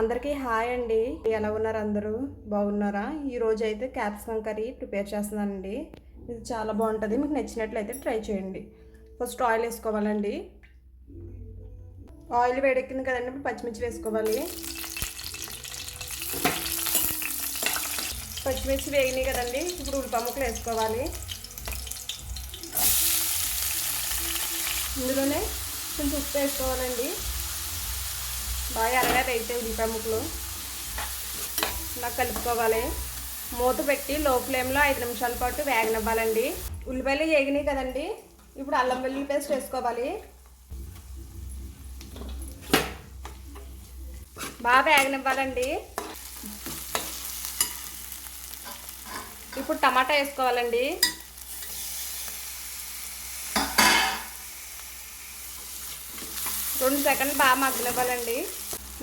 అందరికీ హాయ్ అండి. ఎలా ఉన్నారు అందరూ? బాగున్నారా? ఈరోజు అయితే క్యాప్సికమ్ కర్రీ ప్రిపేర్ చేస్తున్నానండి. ఇది చాలా బాగుంటుంది. మీకు నచ్చినట్లయితే ట్రై చేయండి. ఫస్ట్ ఆయిల్ వేసుకోవాలండి. ఆయిల్ వేడెక్కింది కదండి. ఇప్పుడు పచ్చిమిర్చి వేసుకోవాలి. పచ్చిమిర్చి వేగినాయి కదండి. ఇప్పుడు ఉల్లిపాయ ముక్కలు వేసుకోవాలి. ఇందులోనే కొంచెం ఉప్పు వేసుకోవాలండి. బాగా ఎర్రగా వేయితే ఉల్లిపాయ ముక్కలు. ఇలా కలుపుకోవాలి. మూత పెట్టి లో ఫ్లేమ్లో ఐదు నిమిషాల పాటు వేగనివ్వాలండి. ఉల్లిపాయలు వేగినాయి కదండి. ఇప్పుడు అల్లం వెల్లుల్లి పేస్ట్ వేసుకోవాలి. బాగా వేగనివ్వాలండి. ఇప్పుడు టమాటా వేసుకోవాలండి. రెండు సెకండ్లు బాగా మగ్గనివ్వాలండి.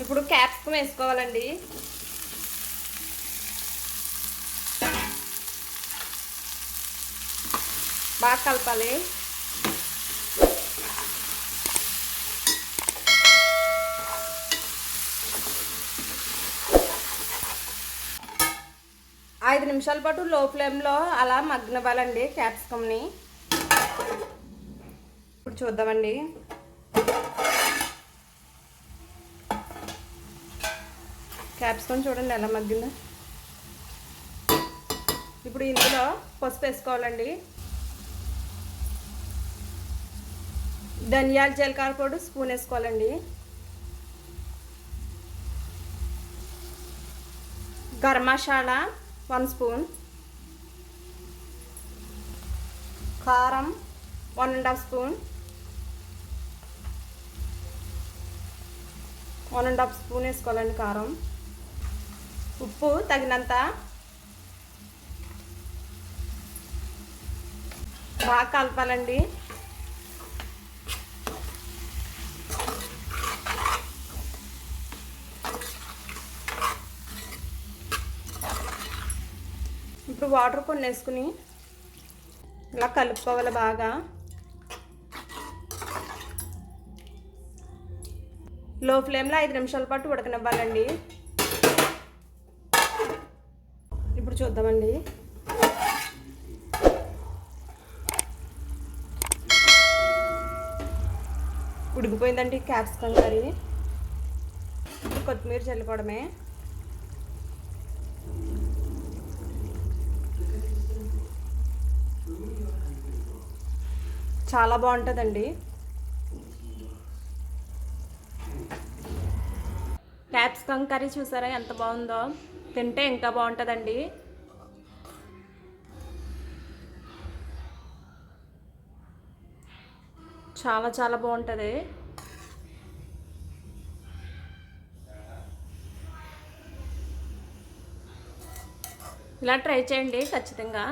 ఇప్పుడు క్యాప్సికమ్ వేసుకోవాలండి. బాగా కలపాలి. ఐదు నిమిషాల పాటు లో ఫ్లేమ్లో అలా మగ్గనివ్వాలండి క్యాప్సికమ్ని. ఇప్పుడు చూద్దామండి. క్యాప్సికమ్ చూడండి ఎలా మగ్గిందో. ఇప్పుడు ఇందులో పసుపు వేసుకోవాలండి. ధనియాల జీలకర్ర పొడి స్పూన్ వేసుకోవాలండి. Garam masala one spoon. కారం one and half spoon. One and half spoon వేసుకోవాలండి కారం. ఉప్పు తగినంత. బాగా కలపాలండి. ఇప్పుడు వాటర్ కొన్ని వేసుకుని ఇలా కలుపుకోవాలి బాగా. లో ఫ్లేమ్లో ఐదు నిమిషాల పాటు ఉడకనివ్వాలండి. ఇప్పుడు చూద్దామండి. ఉడికిపోయిందండి క్యాప్సికమ్ కర్రీ. కొత్తిమీర చల్లుకోవడమే. చాలా బాగుంటుందండి. క్యాప్సికమ్ కర్రీ చూసారా ఎంత బాగుందో? తింటే ఇంకా బాగుంటుందండి. చాలా చాలా బాగుంటుంది. ఇలా ట్రై చేయండి ఖచ్చితంగా.